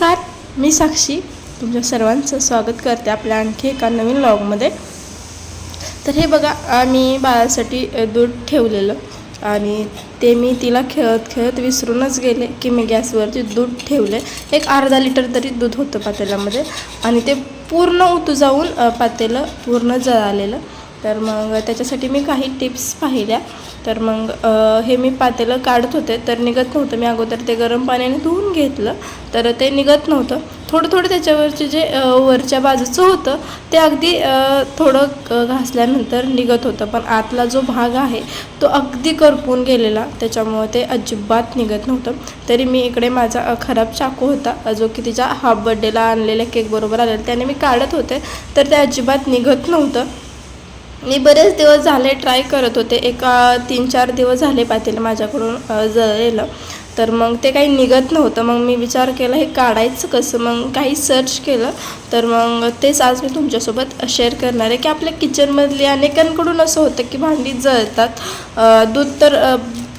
नमस्कार मी साक्षी. तुमच्या सर्वांचं स्वागत करते आपल्या आणखी एका नवीन लॉगमध्ये तर हे बघा आम्ही बाळासाठी दूध ठेवलेलं आणि ते मी तिला खेळत खेळत विसरूनच गेले की मी गॅसवरती दूध ठेवले. एक अर्धा लिटर तरी दूध होतं पातेल्यामध्ये आणि ते पूर्ण उतू जाऊन पातेलं पूर्ण जळालेलं. तर मग त्याच्यासाठी मी काही टिप्स पाहिल्या. तर मग हे मी पातेलं काढत होते तर निघत नव्हतं. मी अगोदर ते गरम पाण्याने धुवून घेतलं तर ते निघत नव्हतं. थोडं थोडं त्याच्यावरचे जे वरच्या बाजूचं होतं ते अगदी थोडं घासल्यानंतर निघत होतं. पण आतला जो भाग आहे तो अगदी करपून गेलेला. त्याच्यामुळं ते अजिबात निघत नव्हतं. तरी मी इकडे माझा खराब चाकू होता. जो की तिच्या हाफ बड्डेला आणलेल्या केकबरोबर आलेला त्याने मी काढत होते. तर ते अजिबात निघत नव्हतं. मी बरेच दिवस झाले ट्राय करत होते. एक तीन चार दिवस झाले पाहतील माझ्याकडून जळलेलं तर मग ते काही निघत नव्हतं. मग मी विचार केला हे काढायचं कसं? मग काही सर्च केलं. तर मग तेच आज मी तुमच्यासोबत शेअर करणार आहे. की आपल्या किचनमधली अनेकांकडून असं होतं की भांडी जळतात. दूध तर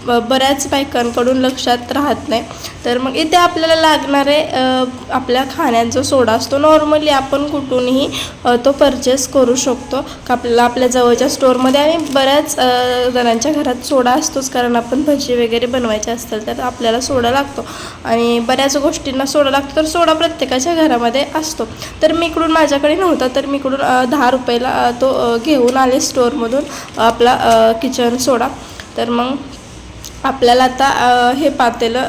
बऱ्याच बायकांकडून लक्षात राहत नाही. तर मग इथे आपल्याला लागणारे आपल्या खाण्याचा सोडा असतो नॉर्मली आपण कुठूनही तो परचेस करू शकतो. का आपल्याला आपल्या जवळच्या स्टोअरमध्ये आणि बऱ्याच जणांच्या घरात सोडा असतोच. कारण आपण भजी वगैरे बनवायचे असतील तर आपल्याला सोडा लागतो. आणि बऱ्याच गोष्टींना सोडा लागतो. तर सोडा प्रत्येकाच्या घरामध्ये असतो. तर मी इकडून माझ्याकडे नव्हता तर मी इकडून दहा रुपयाला तो घेऊन आले स्टोअरमधून आपला किचन सोडा. तर मग आपल्याला आता हे पातेलं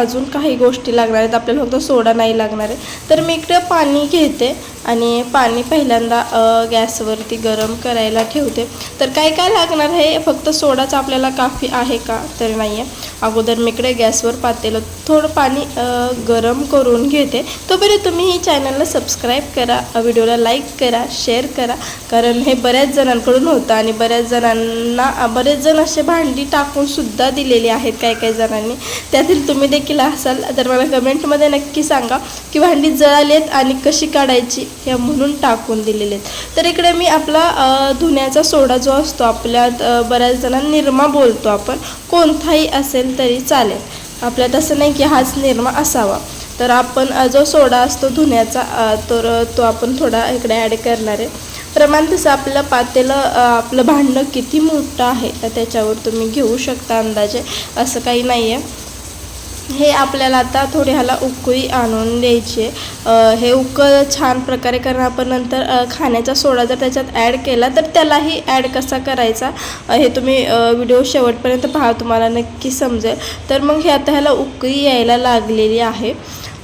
अजून काही गोष्टी लागणार आहेत. आपल्याला फक्त सोडा नाही लागणार आहे. तर मी इकडे पाणी घेते आणि पाणी पहिल्यांदा गॅसवरती गरम करायला ठेवते. तर काय काय लागणार आहे? फक्त सोडाच आपल्याला काफी आहे का? तर नाही आहे अगोदर मी इकडे गॅसवर पातेलं थोडं पाणी गरम करून घेते. तोपर्यंत तुम्ही ही चॅनलला सबस्क्राईब करा व्हिडिओला लाईक करा शेअर करा. कारण हे बऱ्याच जणांकडून होतं आणि बऱ्याच जणांना बरेच जण असे भांडी टाकूनसुद्धा दिले केलेली आहेत काही काही जणांनी. त्यातील तुम्ही देखील असाल तर मला कमेंटमध्ये नक्की सांगा की भांडी जळाली आहेत आणि कशी काढायची हे म्हणून टाकून दिलेले आहेत. तर इकडे मी आपला धुण्याचा सोडा जो असतो आपल्यात बऱ्याच जणांना निरमा बोलतो आपण. कोणताही असेल तरी चालेल. आपल्यात असं नाही की हाच निरमा असावा. तर आपण जो सोडा असतो धुण्याचा तर तो आपण थोडा इकडे ॲड करणार आहे. प्रमाण तसं आपलं पातेलं आपलं भांडं किती मोठं आहे तर त्याच्यावर तुम्ही घेऊ शकता अंदाजे असं काही नाही आहे हे आपल्याला आता थोडे ह्याला उकळी आणून द्यायची आहे. हे उकळ छान प्रकारे कारण आपण नंतर खाण्याचा सोडा जर त्याच्यात ॲड केला तर त्यालाही ॲड कसा करायचा हे तुम्ही व्हिडिओ शेवटपर्यंत पहा तुम्हाला नक्की समजेल. तर मग हे आता ह्याला उकळी यायला लागलेली आहे.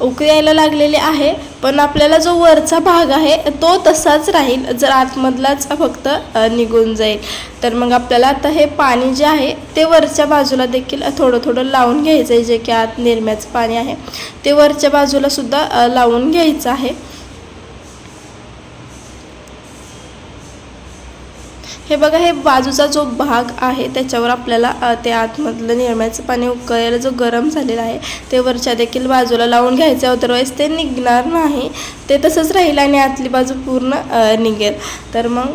उकळी यायला लागलेली आहे पण आपल्याला जो वरचा भाग आहे तो तसाच राहील. जर आतमधलाच फक्त निघून जाईल. तर मग आपल्याला आता हे पाणी जे आहे ते वरच्या बाजूला देखील थोडं थोडं लावून घ्यायचं आहे जे की आत निरम्याचं पाणी आहे. ते वरच्या बाजूला सुद्धा लावून घ्यायचं आहे. हे बघा हे बाजूचा जो भाग आहे त्याच्यावर आपल्याला ते आतमधलं निरम्याचं पाणी उकळायला जो गरम झालेला आहे ते वरच्या देखील बाजूला लावून घ्यायचं. अदरवाईज ते निघणार नाही. ते तसंच राहील आणि आतली बाजू पूर्ण निघेल. तर मग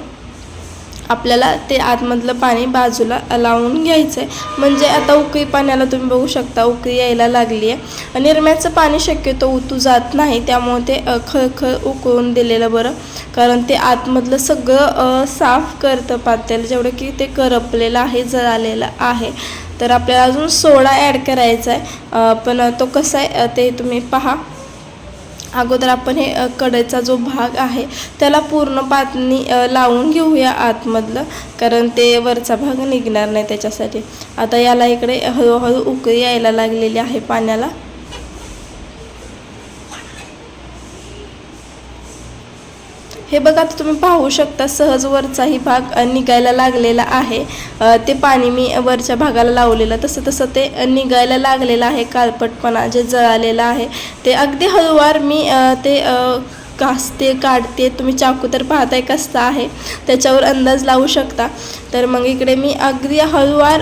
आपल्याला ते आतमधलं पाणी बाजूला लावून घ्यायचं आहे म्हणजे आता उकळी पाण्याला तुम्ही बघू शकता उकळी यायला लागली आहे निरम्याचं पाणी शक्यतो उतू जात नाही त्यामुळे ते खळखळ उकळून दिलेलं बरं. कारण ते आतमधलं सगळं साफ करतं पातेलं जेवढं की ते करपलेलं आहे जळालेलं आहे. तर आपल्याला अजून सोडा ॲड करायचा आहे पण तो कसा आहे ते तुम्ही पहा. अगोदर आपण हे कडेचा जो भाग आहे त्याला पूर्ण पातनी लावून घेऊया आतमधलं कारण ते वरचा भाग निघणार नाही त्याच्यासाठी. आता याला इकडे हळूहळू उकळी यायला लागलेली आहे पाण्याला. हे बघा आता तुम्ही पाहू शकता सहज वरचाही भाग निघायला लागलेला आहे. ते पाणी मी वरच्या भागाला लावलेलं तसं तसं ते निघायला लागलेलं आहे काळपटपणा जे जळालेलं आहे. ते अगदी हळूवार मी ते घासते काढते तुम्ही चाकू तर पाहताय कसं आहे त्याच्यावर अंदाज लावू शकता. तर मग इकडे मी अगदी हळूवार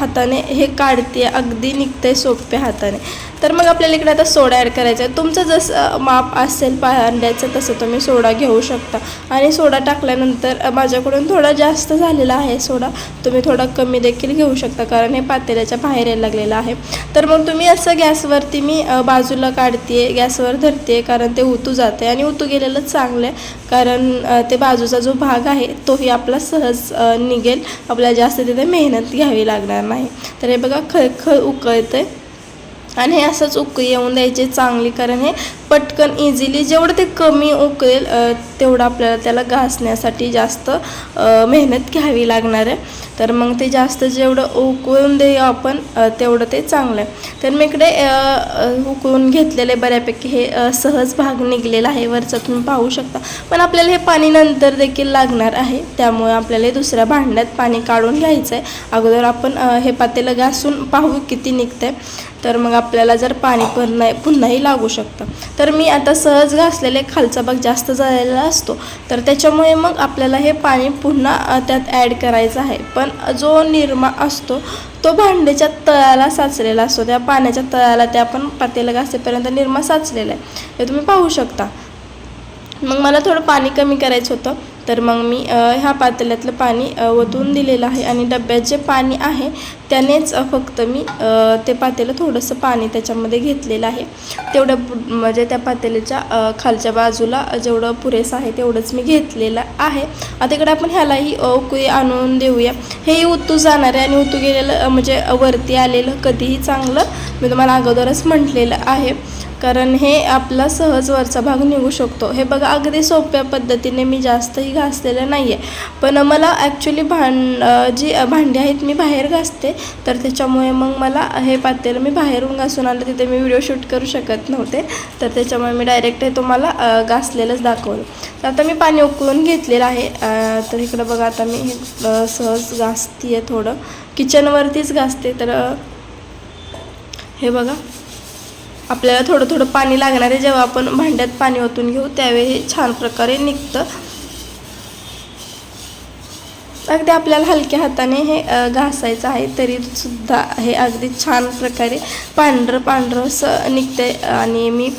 हाताने हे काढते अगदी निघते सोप्या हाताने. तर मग आपल्याला इकडे आता सोडा ॲड करायचा आहे. तुमचं जसं माप असेल पांड्याचं तसं तुम्ही सोडा घेऊ शकता. आणि सोडा टाकल्यानंतर माझ्याकडून थोडा जास्त झालेला आहे सोडा. तुम्ही थोडा कमी देखील घेऊ शकता कारण हे पातेल्याच्या बाहेर यायला लागलेलं आहे. तर मग तुम्ही असं गॅसवरती मी बाजूला काढते गॅसवर धरते कारण ते उतू जाते आणि उतू गेलेलं चांगलं आहे कारण ते बाजूचा जो भाग आहे तोही आपला सहज निघेल. आपल्याला जास्त तिथे मेहनत घ्यावी लागणार नाही. तर हे बघा खळखळ उकळतं आहे आणि हे असंच उकळी येऊन द्यायचे चांगली कारण हे पटकन इझिली जेवढं ते कमी उकळेल तेवढं आपल्याला त्याला घासण्यासाठी जास्त मेहनत घ्यावी लागणार आहे. तर मग ते जास्त जेवढं उकळून देऊ आपण तेवढं ते चांगलं आहे. तर मी इकडे उकळून घेतलेले बऱ्यापैकी हे सहज भाग निघलेला आहे वरचा तुम्ही पाहू शकता. पण आपल्याला हे पाणी नंतर देखील लागणार आहे त्यामुळे आपल्याला दुसऱ्या भांड्यात पाणी काढून घ्यायचं आहे. अगोदर आपण हे पातेलं घासून पाहू किती निघतं तर मग आपल्याला जर पाणी पुन्हा पुन्हाही लागू शकतं. तर मी आता सहज घासलेले खालचा भाग जास्त झालेला असतो. तर त्याच्यामुळे मग आपल्याला हे पाणी पुन्हा त्यात ॲड करायचं आहे. पण जो निरमा असतो तो भांड्याच्या तळाला साचलेला असतो. त्या पाण्याच्या तळाला त्या आपण पातेला घासेपर्यंत निरमा साचलेला आहे. हे तुम्ही पाहू शकता. मग मला थोडं पाणी कमी करायचं होतं. तर मग मी ह्या पातेल्यातलं पाणी ओतून दिलेलं आहे आणि डब्यात जे पाणी आहे त्यानेच फक्त मी ते पातेलं थोडंसं पाणी त्याच्यामध्ये घेतलेलं आहे. तेवढं पु- म्हणजे त्या पातेल्याच्या खालच्या बाजूला जेवढं पुरेसं आहे तेवढंच मी घेतलेलं आहे. आता इकडे आपण ह्यालाही उकळी आणून देऊया. हेही उतू जाणार आहे आणि उतू गेलेलं म्हणजे वरती आलेलं कधीही चांगलं मी तुम्हाला अगोदरच म्हटलेलं आहे. कारण हे आपला सहज वरचा भाग निघू शकतो. हे बघा अगदी सोप्या पद्धतीने मी जास्तही घासलेलं नाही आहे पण मला ॲक्च्युली भांड जी भांडी आहेत मी बाहेर घासते. तर त्याच्यामुळे मग मला हे पातेलं मी बाहेरून घासून आलं. तिथे मी व्हिडिओ शूट करू शकत नव्हते. तर त्याच्यामुळे मी डायरेक्ट हे तुम्हाला घासलेलंच दाखवलं. तर आता मी पाणी उकळून घेतलं. घेतलेलं आहे. तर इकडं बघा आता मी हे सहज घासते आहे थोडं किचनवरतीच घासते तर हे बघा. आपल्याला थोडं थोडं पाणी लागणार आहे. जेव्हा आपण भांड्यात पाणी ओतून घेऊ त्यावेळी हे छान प्रकारे निघतं. अगदी आपल्याला हलक्या हाताने हे घासायचं आहे तरी सुद्धा हे अगदी छान प्रकारे पांढरं पांढरं असं निघतंय. आणि मी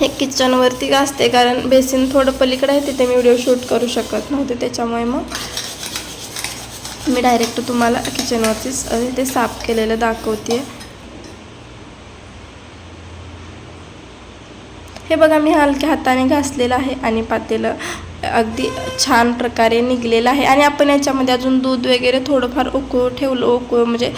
हे किचनवरती घासते कारण बेसिन थोडं पलीकडे आहे तिथे मी व्हिडिओ शूट करू शकत नव्हते त्याच्यामुळे मग मी डायरेक्ट तुम्हाला किचनवरतीच ते साफ केलेलं दाखवते हे बघा मी हलक्या हाताने घासलेलं आहे आणि पातेलं अगदी छान प्रकारे निघलेलं आहे. आणि आपण याच्यामध्ये अजून दूध वगैरे थोडंफार उकळू ठेवलं उकळू म्हणजे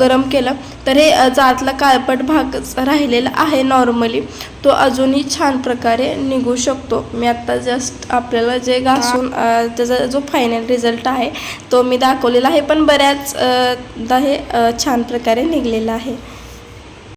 गरम केलं. तर हे जातला काळपट भाग राहिलेला आहे नॉर्मली. तो अजूनही छान प्रकारे निघू शकतो. मी आत्ता जस्ट आपल्याला जे घासून त्याचा जो फायनल रिझल्ट आहे तो मी दाखवलेला आहे. पण बऱ्याच हे छान प्रकारे निघलेला आहे.